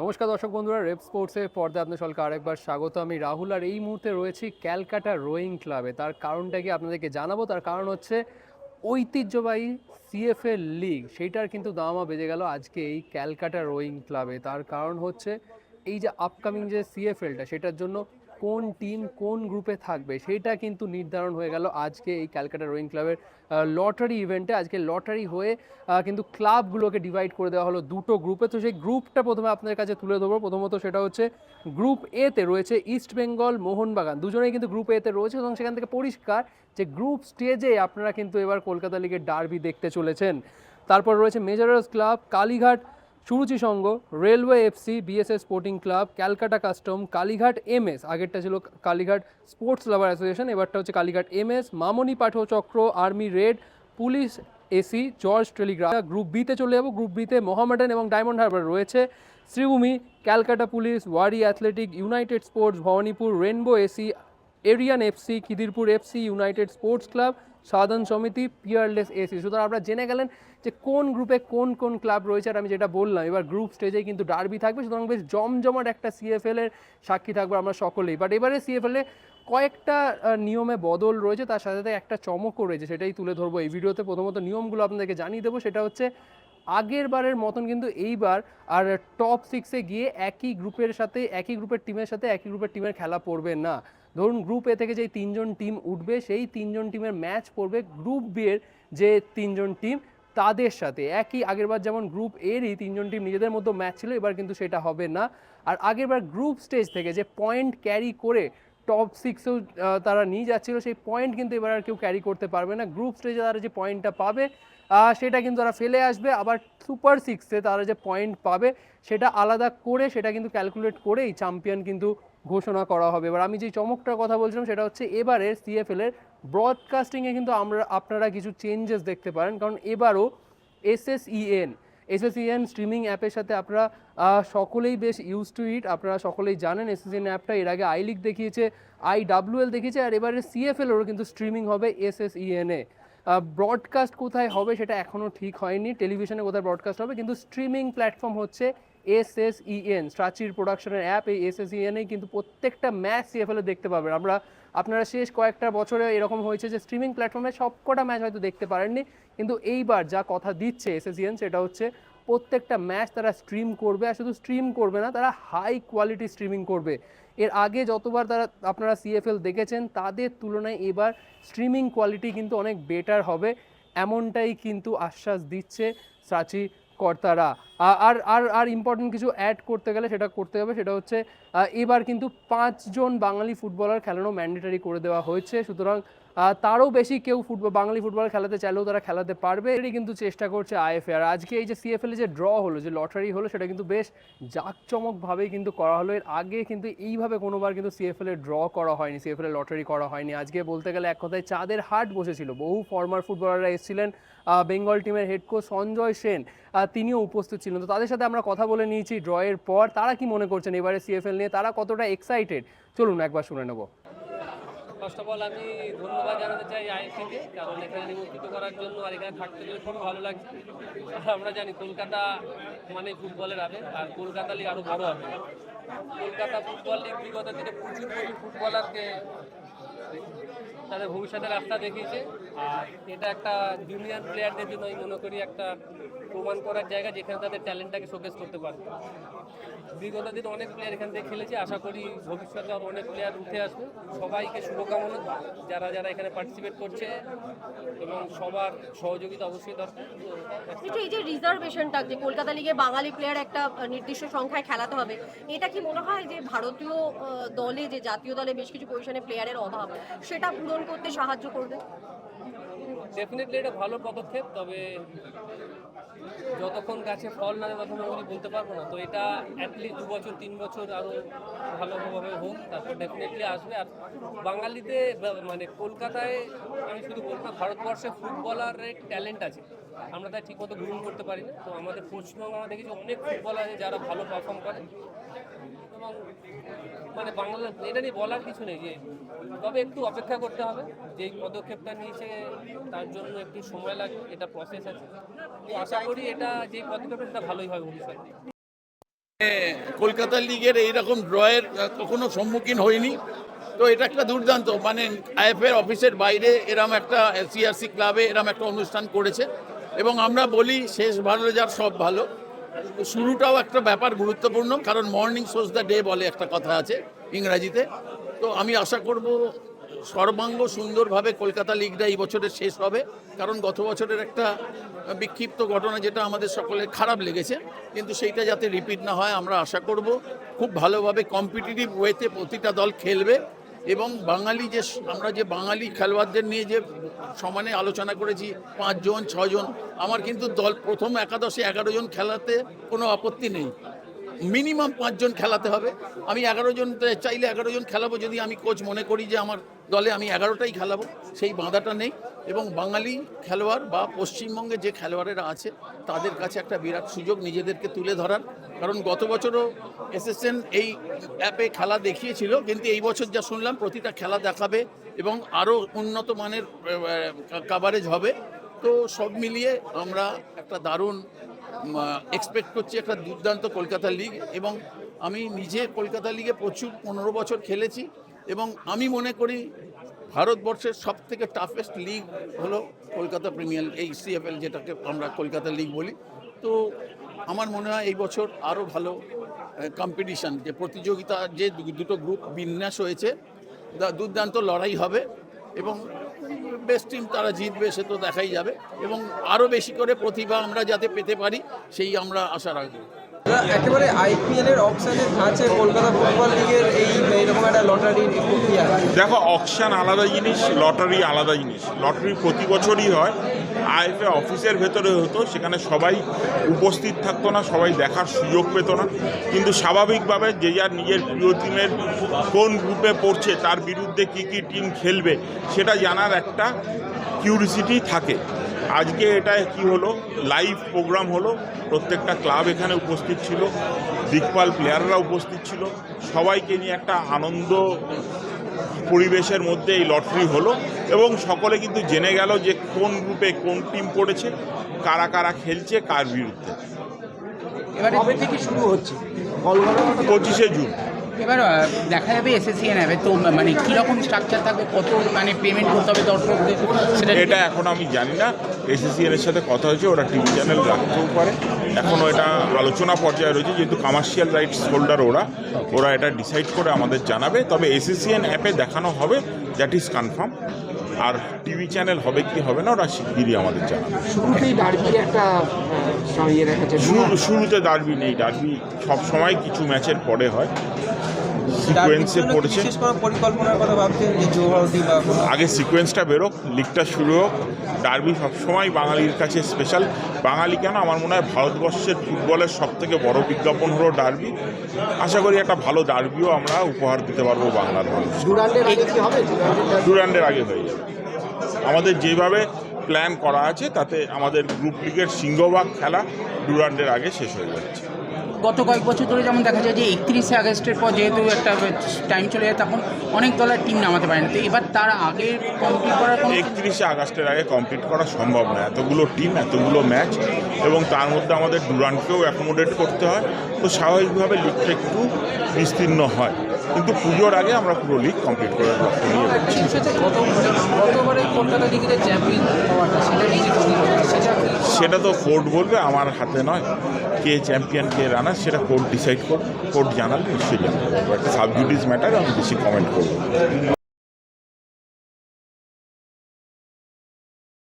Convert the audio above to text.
নমস্কার দর্শক বন্ধুরা, রেপ স্পোর্টসে পর্দা আপনার সকলকে আরেকবার স্বাগত। আমি রাহুল আর এই মুহূর্তে রয়েছি ক্যালকাটা রোয়িং ক্লাবে। তার কারণটা কি আপনাদেরকে জানাব? তার কারণ হচ্ছে ঐতিহ্যবাহী সিএফএ লিগ, সেইটার কিন্তু দামা বেজে গেল আজকে এই ক্যালকাটা রোয়িং ক্লাবে। তার কারণ হচ্ছে এই যে আপকামিং যে সিএফএলটা সেটার জন্য কোন টিম কোন গ্রুপে থাকবে সেটা কিন্তু নির্ধারণ হয়ে গেল আজকে এই ক্যালকাটা রোয়িং ক্লাবের লটারি ইভেন্টে। আজকে লটারি হয়ে কিন্তু ক্লাবগুলোকে ডিভাইড করে দেওয়া হলো দুটো গ্রুপে তো সেই গ্রুপটা প্রথমে আপনাদের কাছে তুলে ধরবো। প্রথমত সেটা হচ্ছে গ্রুপ এতে রয়েছে ইস্ট বেঙ্গল মোহনবাগান দুজনেই কিন্তু গ্রুপ এতে রয়েছে এবং সেখান থেকে পরিষ্কার যে গ্রুপ স্টেজে আপনারা কিন্তু এবার কলকাতা লিগের ডার্বি দেখতে চলেছেন। তারপর রয়েছে measurers club Kalighat Suruchi Sangha railway FC BSS sporting club Calcutta custom Kalighat MS আগেরটা ছিল কালীঘাট স্পোর্টস লাভার অ্যাসোসিয়েশন এবারটা হচ্ছে Kalighat MS Mamoni Pathak Chakra army red police AC George telegraph group বিতে চলে যাব গ্রুপ বিতে মোহামেডান এবং ডায়মন্ড হারবার রয়েছে, Sreebhumi, Calcutta police Wari athletic united sports Bhawanipur rainbow AC Aryan FC Khidirpur FC united sports club Sadhan Samiti peerless AC সুতরাং আপনারা জেনে গেলেন যে কোন গ্রুপে কোন কোন ক্লাব রয়েছে আর আমি যেটা বললাম, এবার গ্রুপ স্টেজে কিন্তু ডার্বি থাকবে, সুতরাং বেশ জমজমাট একটা সিএফএল এর সাক্ষী থাকবে আমরা সকলেই। বাট এবারে সিএফএল কয়েকটা নিয়মে বদল রয়েছে, তার সাথে সাথে একটা চমকও রয়েছে, সেটাই তুলে ধরবো এই ভিডিওতে। প্রথমত নিয়মগুলো আপনাদেরকে জানিয়ে দেবো, সেটা হচ্ছে আগের বারের মতন কিন্তু এইবার আর টপ সিক্সে গিয়ে একই গ্রুপের সাথে, একই গ্রুপের টিমের সাথে, একই গ্রুপের টিমের খেলা পড়বে না। ধরুন গ্রুপ এ থেকে যেই তিনজন টিম উঠবে, সেই তিনজন টিমের ম্যাচ পড়বে গ্রুপ বি এর যে তিনজন টিম তাদের সাথে। একই আগেরবার যেমন গ্রুপ এরই তিনজন টিম নিজেদের মধ্যে ম্যাচ ছিল, এবার কিন্তু সেটা হবে না। আর আগেরবার গ্রুপ স্টেজ থেকে যে পয়েন্ট ক্যারি করে টপ সিক্সেও তারা নিয়ে যাচ্ছিল, সেই পয়েন্ট কিন্তু এবার আর কেউ ক্যারি করতে পারবে না। গ্রুপ স্টেজে তারা যে পয়েন্টটা পাবে সেটা কিন্তু তারা ফেলে আসবে। আবার সুপার সিক্সে তারা যে পয়েন্ট পাবে, সেটা আলাদা করে, সেটা কিন্তু ক্যালকুলেট করেই চ্যাম্পিয়ন কিন্তু ঘোষণা করা হবে। এবার আমি যে চমকটার কথা বলছিলাম সেটা হচ্ছে এবারের সিএফএল এর ব্রডকাস্টিংয়ে কিন্তু আমরা, আপনারা কিছু চেঞ্জেস দেখতে পারেন। কারণ এবারও এসএসইএন এসএসইএন স্ট্রিমিং অ্যাপের সাথে আপনারা সকলেই বেশ ইউজ টু ইট আপনারা সকলেই জানেন এসএসইএন অ্যাপটা এর আগে আই লিগ দেখিয়েছে আই ডাব্লিউএল দেখিয়েছে, আর এবারে সিএফএল ওরও কিন্তু স্ট্রিমিং হবে এসএসইএন এ। ব্রডকাস্ট কোথায় হবে সেটা এখনও ঠিক হয়নি। টেলিভিশনে কোথায় ব্রডকাস্ট হবে, কিন্তু স্ট্রিমিং প্ল্যাটফর্ম হচ্ছে এসএসইএন স্ট্রাচির প্রোডাকশনের অ্যাপ এই এসএসইএনেই কিন্তু প্রত্যেকটা ম্যাচ সিএফএল দেখতে পাবেন। আমরা আপনারা শেষ কয়েকটা বছরে এরকম হয়েছে যে স্ট্রিমিং প্ল্যাটফর্মে সবকটা ম্যাচ হয়তো দেখতে পারেননি। কিন্তু এইবার যা কথা দিচ্ছে এসএসইএন সেটা হচ্ছে প্রত্যেকটা ম্যাচ তারা স্ট্রিম করবে আর শুধু স্ট্রিম করবে না, তারা হাই কোয়ালিটি স্ট্রিমিং করবে। এর আগে যতবার তারা, আপনারা সিএফএল দেখেছেন, তাদের তুলনায় এবার স্ট্রিমিং কোয়ালিটি কিন্তু অনেক বেটার হবে। এমনটাই কিন্তু আশ্বাস দিচ্ছে সাচি কর্তারা। আর আর আর ইম্পর্টেন্ট কিছু অ্যাড করতে গেলে সেটা করতে হবে, সেটা হচ্ছে এবার কিন্তু পাঁচজন বাঙালি ফুটবলার খেলানো ম্যান্ডেটারি করে দেওয়া হয়েছে। সুতরাং তারও বেশি কেউ ফুটবল, বাঙালি ফুটবল খেলাতে চাইলেও তারা খেলাতে পারবে। এটাই কিন্তু চেষ্টা করছে আইএফএ আর আজকে এই যে সিএফএল যে ড্র হলো, যে লটারি হলো, সেটা কিন্তু বেশ জাঁকচমকভাবেই কিন্তু করা হলো। এর আগে কিন্তু এইভাবে কোনোবার কিন্তু সিএফএল ড্র করা হয়নি সিএফএল লটারি করা হয়নি। আজকে বলতে গেলে এক কথায় চাঁদের হাট বসেছিল। বহু ফর্মার ফুটবলাররা এসেছিলেন বেঙ্গল টিমের হেড কোচ সঞ্জয় সেন তিনিও উপস্থিত ছিলেন। তো তাদের সাথে আমরা কথা বলে নিয়েছি ড্রয়ের পর। তারা কি মনে করছেন এবারে সিএফএল নিয়ে? তারা কতটা এক্সাইটেড চলুন একবার শুনে নেব। ফার্স্ট অফ অল আমি ধন্যবাদ জানাতে চাই আইএফসিকে কারণ এখানে নিমন্ত্রিত করার জন্য আর এখানে থাকতে গেলে খুব ভালো লাগছে। আর আমরা জানি কলকাতা মানে ফুটবলের আবেগ, আর কলকাতা লিগ আরও বড় হবে কলকাতা ফুটবল লিগ বিগত দিনে প্রচুর প্রচুর ফুটবলারকে তাদের ভবিষ্যতের রাস্তা দেখিয়েছে, আর এটা একটা জুনিয়র প্লেয়ারদের জন্য আমি মনে করি একটা প্রমাণ করার জায়গা, যেখানে তাদের ট্যালেন্টটাকে শোকেস করতে পারবে বিগত দিনে অনেক প্লেয়ার এখান থেকে খেলেছে। আশা করি ভবিষ্যতে আরও অনেক প্লেয়ার উঠে আসবে। সবাইকে শুভকামনা। যারা যারা এখানে পার্টিসিপেট করছে এবং সবার সহযোগিতা অবশ্যই দরকার। এই যে রিজার্ভেশনটা যে কলকাতা লিগে বাঙালি প্লেয়ার একটা নির্দিষ্ট সংখ্যায় খেলাতে হবে, এটা কি মনে হয় যে ভারতীয় দলে, যে জাতীয় দলে বেশ কিছু পজিশনে প্লেয়ারের অভাব, সেটা পূরণ করতে সাহায্য করবে? ডেফিনেটলি এটা ভালো পদক্ষেপ, তবে যতক্ষণ গাছে ফল না দেয় ততক্ষণ আমি বলতে পারব না, তো এটা অ্যাটলিস্ট দু বছর, তিন বছর আরও ভালোভাবে হোক, তারপর ডেফিনেটলি আসবে। আর বাঙালিতে মানে কলকাতায়, আমি শুধু বলব ভারতবর্ষে ফুটবলারের ট্যালেন্ট আছে। আমরা তাই ঠিকমতো গ্রহণ করতে পারি না। তো আমাদের পশ্চিমবঙ্গে আমরা দেখেছি অনেক ফুটবলার আছে যারা ভালো পারফর্ম করে। এবং মানে বাংলাদেশ, এটা নিয়ে বলার কিছু নেই যে তবে একটু অপেক্ষা করতে হবে, যেই পদক্ষেপটা নিয়েছে তার জন্য একটু সময় লাগবে, এটা প্রসেস আছে। আশা করি এটা যে পদক্ষেপটা ভালোই হয় ভবিষ্যতে। কলকাতা লিগের এইরকম ড্রয়ের কখনো সম্মুখীন হয়নি তো এটা একটা দুর্দান্ত মানে আইএফের অফিসের বাইরে এরম একটা সিআরসি ক্লাবে এরম একটা অনুষ্ঠান করেছে। এবং আমরা বলি, শেষ ভালো যার সব ভালো। শুরুটাও একটা ব্যাপার গুরুত্বপূর্ণ, কারণ মর্নিং সোজ দ্য ডে বলে একটা কথা আছে ইংরাজিতে। তো আমি আশা করব সর্বাঙ্গ সুন্দরভাবে কলকাতা লিগটা এই বছরের শেষ হবে, কারণ গত বছরের একটা বিক্ষিপ্ত ঘটনা যেটা আমাদের সকলের খারাপ লেগেছে, কিন্তু সেইটা যাতে রিপিট না হয় আমরা আশা করব। খুব ভালোভাবে কম্পিটিটিভ ওয়েতে প্রতিটা দল খেলবে। এবং বাঙালি যে, আমরা যে বাঙালি খেলোয়াড়দের নিয়ে যে সমানে আলোচনা করেছি, পাঁচজন, ছজন, আমার কিন্তু দল প্রথম একাদশে এগারো জন খেলাতে কোনো আপত্তি নেই। মিনিমাম পাঁচজন খেলাতে হবে। আমি এগারো জন চাইলে এগারো জন খেলাবো যদি আমি কোচ মনে করি যে আমার দলে আমি এগারোটাই খেলাবো, সেই বাঁধাটা নেই। এবং বাঙালি খেলোয়াড় বা পশ্চিমবঙ্গে যে খেলোয়াড়েরা আছে, তাদের কাছে একটা বিরাট সুযোগ নিজেদেরকে তুলে ধরার। কারণ গত বছরও এসএসএন এই অ্যাপে খেলা দেখিয়েছিল, কিন্তু এই বছর যা শুনলাম, প্রতিটা খেলা দেখাবে এবং আরও উন্নত মানের কাভারেজ হবে। তো সব মিলিয়ে আমরা একটা দারুণ এক্সপেক্ট করছি একটা দুর্দান্ত কলকাতা লিগ এবং আমি নিজে কলকাতা লিগে প্রচুর পনেরো বছর খেলেছি এবং আমি মনে করি ভারতবর্ষের সব থেকে টাফেস্ট লিগ হলো কলকাতা প্রিমিয়ার এই সিএফএল যেটাকে আমরা কলকাতা লিগ বলি। তো আমার মনে হয় এই বছর আরও ভালো কম্পিটিশান যে প্রতিযোগিতা, যে দুটো গ্রুপ বিন্যাস হয়েছে দুর্দান্ত লড়াই হবে এবং বেস্ট টিম তারা জিতবে সে তো দেখাই যাবে এবং আরও বেশি করে প্রতিভা আমরা যাতে পেতে পারি, সেই আমরা আশা রাখব। একেবারে আইপিএল এর অপশনের ধাঁচে কলকাতা ফুটবল লিগের এই এরকম একটা প্রক্রিয়া দেখো অকশান আলাদা জিনিস, লটারি আলাদা জিনিস। লটারি প্রতি বছরই হয়। আইএফএ অফিসের ভেতরে হতো, সেখানে সবাই উপস্থিত থাকতো না, সবাই দেখার সুযোগ পেত না। কিন্তু স্বাভাবিকভাবে যে যার নিজের প্রিয় টিমের কোন গ্রুপে পড়ছে, তার বিরুদ্ধে কী কী টিম খেলবে, সেটা জানার একটা কিউরিসিটি থাকে। আজকে এটা কি হলো? লাইভ প্রোগ্রাম হলো। প্রত্যেকটা ক্লাব এখানে উপস্থিত ছিল। দিকপাল প্লেয়াররা উপস্থিত ছিল। সবাইকে নিয়ে একটা আনন্দ পরিবেশের মধ্যে এই লটারি হলো এবং সকলে কিন্তু জেনে গেল যে কোন গ্রুপে কোন টিম পড়েছে কারা কারা খেলছে কার বিরুদ্ধে। এবারে থেকে শুরু হচ্ছে? পঁচিশে জুন। এবার দেখা যাবে এসএসসিএন অ্যাপে তো মানে কীরকম স্ট্রাকচার থাকবে কত মানে পেমেন্ট করতে হবে দর্শকদের? সেটা এটা এখন আমি জানি না। এসএসসিএন এর সাথে কথা হয়েছে ওরা টিভি চ্যানেল রাখতেও পারে। এখনও এটা আলোচনা পর্যায়ে রয়েছে যেহেতু কমার্শিয়াল রাইটস হোল্ডার ওরা ওরা এটা ডিসাইড করে আমাদের জানাবে। তবে এসএসসিএন অ্যাপে দেখানো হবে দ্যাট ইজ কনফার্ম আর টিভি চ্যানেল হবে কি হবে না ওরা শিগগিরই আমাদের জানাবে। শুরুতেই ডার্বির একটা শুরুতে ডার্বি নেই। ডার্বি সব সময় কিছু ম্যাচের পরে হয়। সিকোয়েন্সে পড়েছে। বিশেষ কোনো পরিকল্পনার কথা ভাবছেন যে যুবভারতী বা আগে সিকোয়েন্সটা বেরোক লিগটা শুরু হোক। ডার্বি সবসময় বাঙালির কাছে স্পেশাল বাঙালি কেন? আমার মনে হয় ভারতবর্ষের ফুটবলের সব থেকে বড় বিজ্ঞাপন হলো ডার্বি আশা করি একটা ভালো ডার্বিও আমরা উপহার দিতে পারব বাংলার মানুষ। আগে কি হবে? ডুরান্ডের ডুরান্ডের আগে হয়ে যাবে। আমাদের যেভাবে প্ল্যান করা আছে তাতে আমাদের গ্রুপ লিগের সিংহভাগ খেলা ডুরান্ডের আগে শেষ হয়ে যাচ্ছে। গত কয়েক বছর ধরে যেমন দেখা যায় যে একত্রিশে আগস্টের পর যেহেতু একটা টাইম চলে যায় তখন অনেক দলের টিম নামাতে পারে না। তো এবার তার আগে কমপ্লিট করার কোনো একত্রিশে আগস্টের আগে কমপ্লিট করা সম্ভব না। এতগুলো টিম এতগুলো ম্যাচ এবং তার মধ্যে আমাদের ডুরান্টকেও অ্যাকোমোডেট করতে হয়। তো স্বাভাবিকভাবে লিগটা একটু বিস্তীর্ণ হয়। কিন্তু পুজোর আগে আমরা পুরো লিগ কমপ্লিট করে লক্ষ্য নিয়ে সেটা তো কোর্ট বলবে, আমার হাতে নয়। কে চ্যাম্পিয়ন কে রানার সেটা কোর্ট ডিসাইড করবে কোর্ট জানালে নিশ্চয়ই জানাব। একটা সাবজুডিস ম্যাটার আমি বেশি কমেন্ট করব।